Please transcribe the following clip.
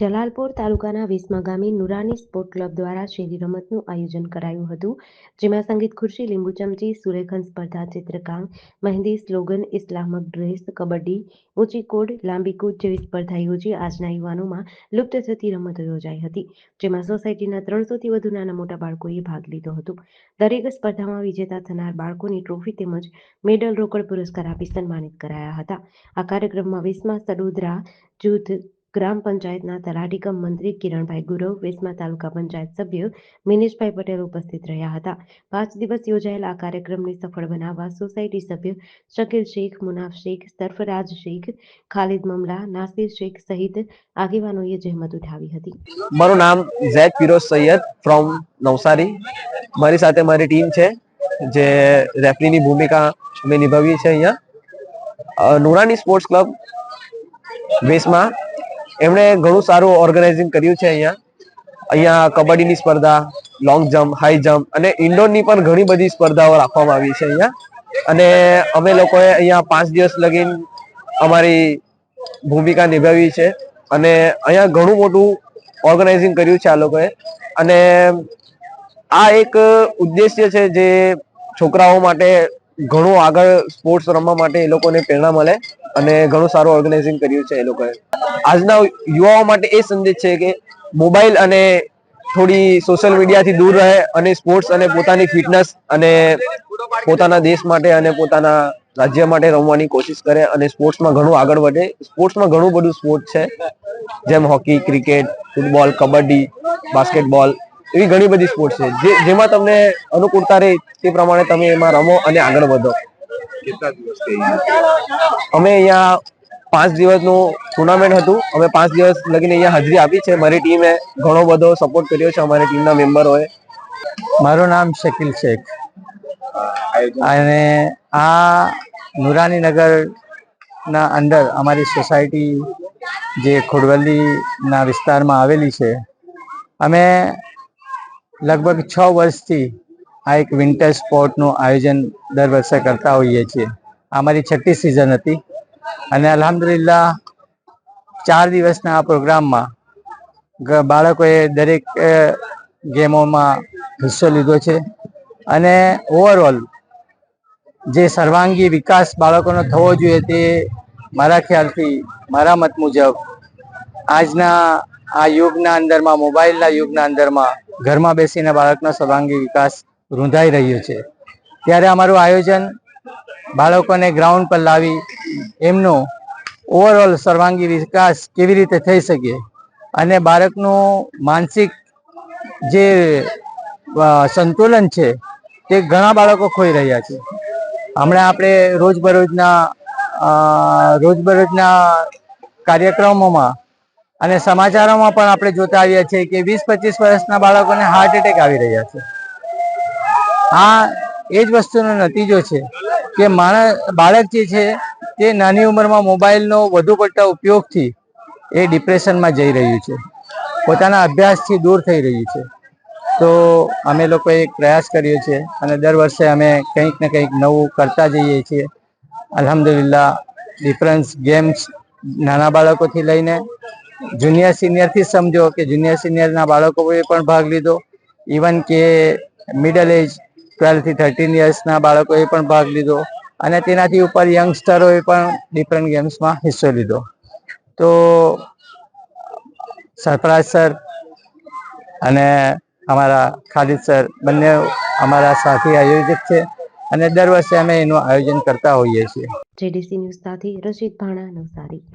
જલાલપોર તાલુકાના વીસમા ગામે Noorani sport club દ્વારા શેરી રમતનું આયોજન કરાયું હતું, જેમાં સંગીત ખુરશી, લીંબુ ચમચી સુરેખન સ્પર્ધા, ચિત્રકામ, મહેંદી, સ્લોગન, ઇસ્લામક ડ્રેસ, કબડ્ડી, ઊંચી કોડ, લાંબી કૂદ જેવી સ્પર્ધા યોજી આજના યુવાનોમાં લુપ્ત થતી રમતો યોજાઈ હતી, જેમાં સોસાયટીના ત્રણસોથી વધુ નાના મોટા બાળકોએ ભાગ લીધો હતો. દરેક સ્પર્ધામાં વિજેતા થનાર બાળકોની ટ્રોફી તેમજ મેડલ રોકડ પુરસ્કાર આપી સન્માનિત કરાયા હતા. આ કાર્યક્રમમાં વીસમા સડોદરા જૂથ ગ્રામ પંચાયતના તલાટીકમ મંત્રી કિરણભાઈ ગુરવ વેસમા તાલુકા પંચાયત સભ્ય મિનેશભાઈ પટેલ ઉપસ્થિત રહ્યા હતા. પાંચ દિવસ યોજાયેલા આ કાર્યક્રમને સફળ બનાવવા સોસાયટી સભ્ય શકીલ શેખ, મુનાફ શેખ, સરફરાજ શેખ, ખાલિદ મમલા, નાસિર શેખ સહિત આગેવાનોએ જહેમત ઉઠાવી હતી. મારું નામ ઝેક ફિરોઝ સૈયદ ફ્રોમ નવસારી. મારી સાથે મારી ટીમ છે, જે રેફરીની ભૂમિકા અમે નિભાવીએ છીએ અહીંયા. નુરાની સ્પોર્ટ્સ ક્લબ વેસમાં એમણે ઘણું સારું ઓર્ગેનાઇઝિંગ કર્યું છે અહીંયા. અહીંયા કબડ્ડીની સ્પર્ધા લોંગ જમ્પ હાઈ જમ્પ અને ઇન્ડોરની પણ ઘણી બધી સ્પર્ધાઓ રાખવામાં આવી છે અહીંયા. અને અમે લોકોએ અહીંયા પાંચ દિવસ લગીન અમારી ભૂમિકા નિભાવી છે. અને અહીંયા ઘણું મોટું ઓર્ગેનાઇઝિંગ કર્યું છે આ લોકોએ. અને આ એક ઉદ્દેશ્ય છે જે છોકરાઓ માટે ઘણું આગળ સ્પોર્ટ્સ રમવા માટે એ લોકોને પ્રેરણા મળે. અને ઘણું સારું ઓર્ગેનાઇઝિંગ કર્યું છે એ લોકોએ. આજના યુવાઓ માટે એ સંદેશ છે કે મોબાઈલ અને થોડી સોશિયલ મીડિયાથી દૂર રહે અને સ્પોર્ટ્સ અને પોતાની ફિટનેસ અને પોતાના દેશ માટે અને પોતાના રાજ્ય માટે રમવાની કોશિશ કરે અને સ્પોર્ટ્સમાં ઘણું આગળ વધે. સ્પોર્ટ્સમાં ઘણું બધું સ્પોર્ટ છે. જેમ hockey, cricket, football, kabaddi, basketball એવી ઘણી બધી સ્પોર્ટ્સ છે. જે, જેમાં તમને અનુકૂળતા રહે તે પ્રમાણે તમે એમાં રમો અને આગળ વધો. કેટલા દિવસ થઈ અમે અહીંયા પાંચ દિવસનું ટુર્નામેન્ટ હતું. અમે પાંચ દિવસ લગીને અહીંયા હાજરી આપી છે. મારી ટીમે ઘણો બધો સપોર્ટ કર્યો છે. અમારી ટીમના મેમ્બરોએ મારું નામ શકીલ શેખ. અને આ નુરાની નગરના અંદર અમારી સોસાયટી જે ખોડવલ્લીના વિસ્તારમાં આવેલી છે. અમે લગભગ છ વર્ષથી આ એક વિન્ટર સ્પોર્ટનું આયોજન દર વર્ષે કરતા હોઈએ છીએ. આ અમારી છઠ્ઠી સિઝન હતી અને અલહમદુલિલ્લા ચાર દિવસના આ પ્રોગ્રામમાં બાળકોએ દરેક ગેમોમાં હિસ્સો લીધો છે અને ઓવરઓલ જે સર્વાંગી વિકાસ બાળકોનો થવો જોઈએ તે મારા ખ્યાલથી, મારા મત મુજબ આજના આ યુગના અંદરમાં, મોબાઈલના યુગના અંદરમાં ઘરમાં બેસીને બાળકનો સર્વાંગી વિકાસ રૂંધાઈ રહ્યું છે. ત્યારે અમારું આયોજન બાળકોને ગ્રાઉન્ડ પર લાવી એમનો ઓવરઓલ સર્વાંગી વિકાસ કેવી રીતે થઈ શકે અને બાળકનું માનસિક જે સંતુલન છે તે ઘણા બાળકો ખોઈ રહ્યા છે. હમણાં આપણે રોજબરોજના રોજબરોજના કાર્યક્રમોમાં અને સમાચારોમાં પણ આપણે જોતા આવ્યા છીએ કે વીસ પચીસ વર્ષના બાળકોને હાર્ટ એટેક આવી રહ્યા છે. આ એ જ વસ્તુનો નતીજો છે કે માણસ બાળક જે છે, તે નાની ઉંમરમાં મોબાઈલનો વધુ પડતા ઉપયોગથી એ ડિપ્રેશનમાં જઈ રહ્યું છે. પોતાના અભ્યાસથી દૂર થઈ રહ્યું છે. તો અમે લોકોએ એક પ્રયાસ કર્યો છે અને દર વર્ષે અમે કંઈક ને કંઈક નવું કરતા જઈએ છીએ. અલહમદુલિલ્લા ડિફરન્સ ગેમ્સ નાના બાળકોથી લઈને જુનિયર સિનિયરથી સમજો કે જુનિયર સિનિયરના બાળકોએ પણ ભાગ લીધો. ઇવન કે મિડલ એજ ટ્વેલ્વથી થર્ટીન યર્સના બાળકોએ પણ ભાગ લીધો અને તેનાથી ઉપર યંગસ્ટરોએ પણ ડિફરન્ટ ગેમ્સમાં હિસ્સો લીધો. તો સરફરાજ સર અને અમારા ખાલિદ સર બંને અમારા સાથી આયોજક છે અને દર વર્ષે અમે એનું આયોજન કરતા હોઈએ છીએ. જેડીસી ન્યૂઝ સાથે રશીદ ભાણા નવસારી